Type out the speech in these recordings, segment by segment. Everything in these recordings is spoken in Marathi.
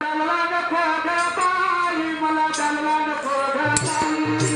चालला नको ग बाई मला चालला नको ग बाई.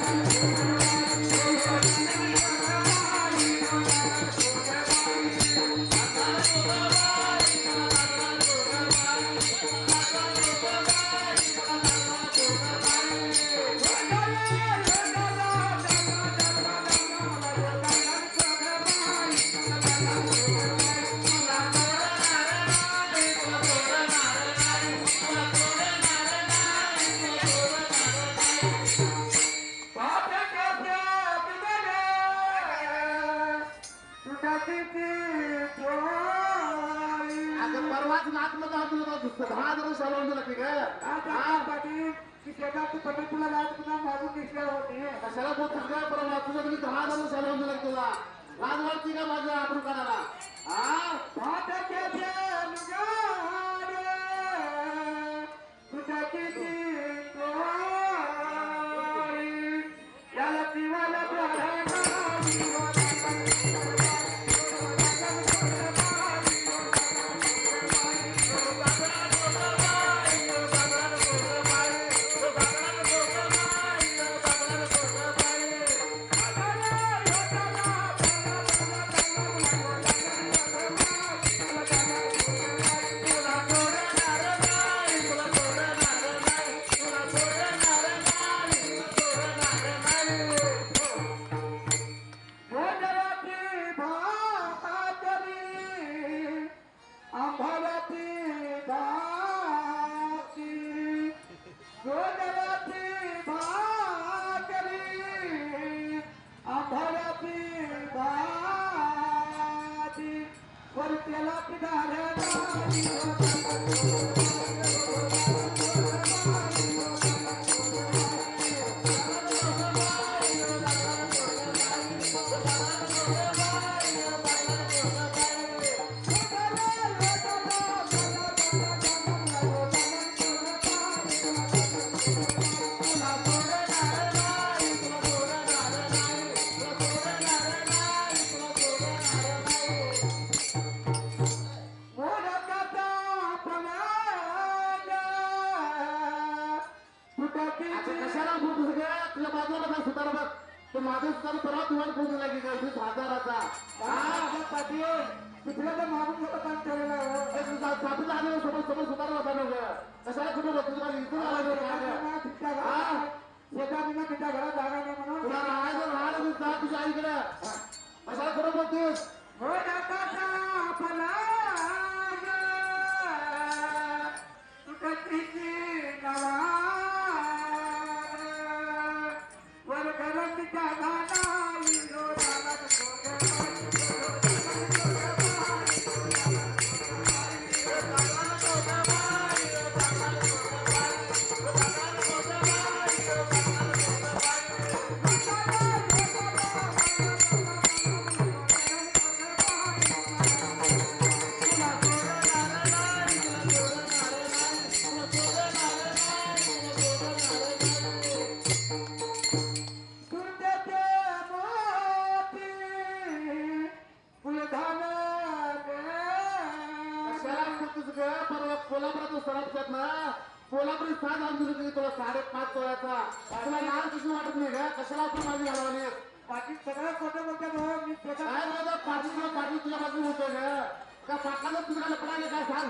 चांगला बांधून दिलं दहा दिवस आज तुला दहा हजार की ग कशाला बोलतोस का परवा तुझं मी दहा दिवस सलवून तुला लाज वाटते का माझ्या आपण करायला हा Thank you. कशाला बोलतोस सगळ्या तुझ्या बाजूला बघा सुतारा बघ तो माझं सुतारा परवा तुम्हाला फोन दिला की काय वीस हजाराचा हे तुझा साथीला आलेला सोबत सोबत सुतारा होता ना कशाला कुठे बघतो तुला इथून आला तुझं परवा कोल्हापुरात ना. कोल्हापुरी सात आणतो तुझी तुला साडेपाच तोळ्याचा तुला लहान कशी वाटत नाही का कशाला आपण माझी घालवाली पाटील सगळं खोटं बोलतो भाऊ मी काय बोलतो पाटील तुला पाटील तुझ्या बाजू होतो का का पाटलाला तुझ्या लपडाले काय सांग?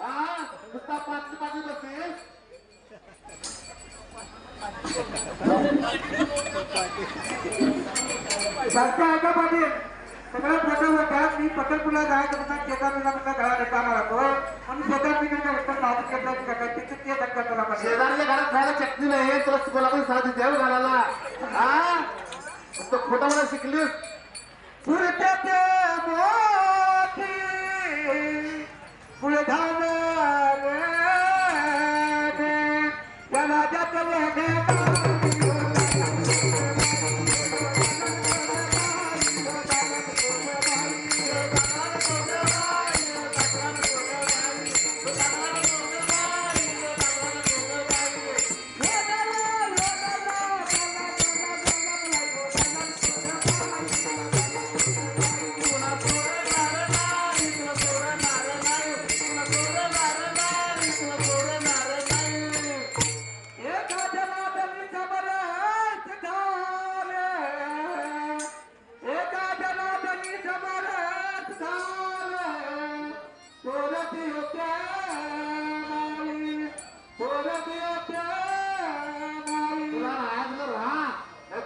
हा? नुसता पाटील पाटील. सगळं जायचं म्हणतात शेतात म्हणतात घरात रिकामा राहतो आणि त्यांच्या उत्तर नाटक करतात का काय तिथे ते धक्का शेजारच्या घरात खायला चटणी नाही तुला पण साथ द्यावं घालायला हा नुसतं खोटं मला शिकलीस. पुरतात मोठी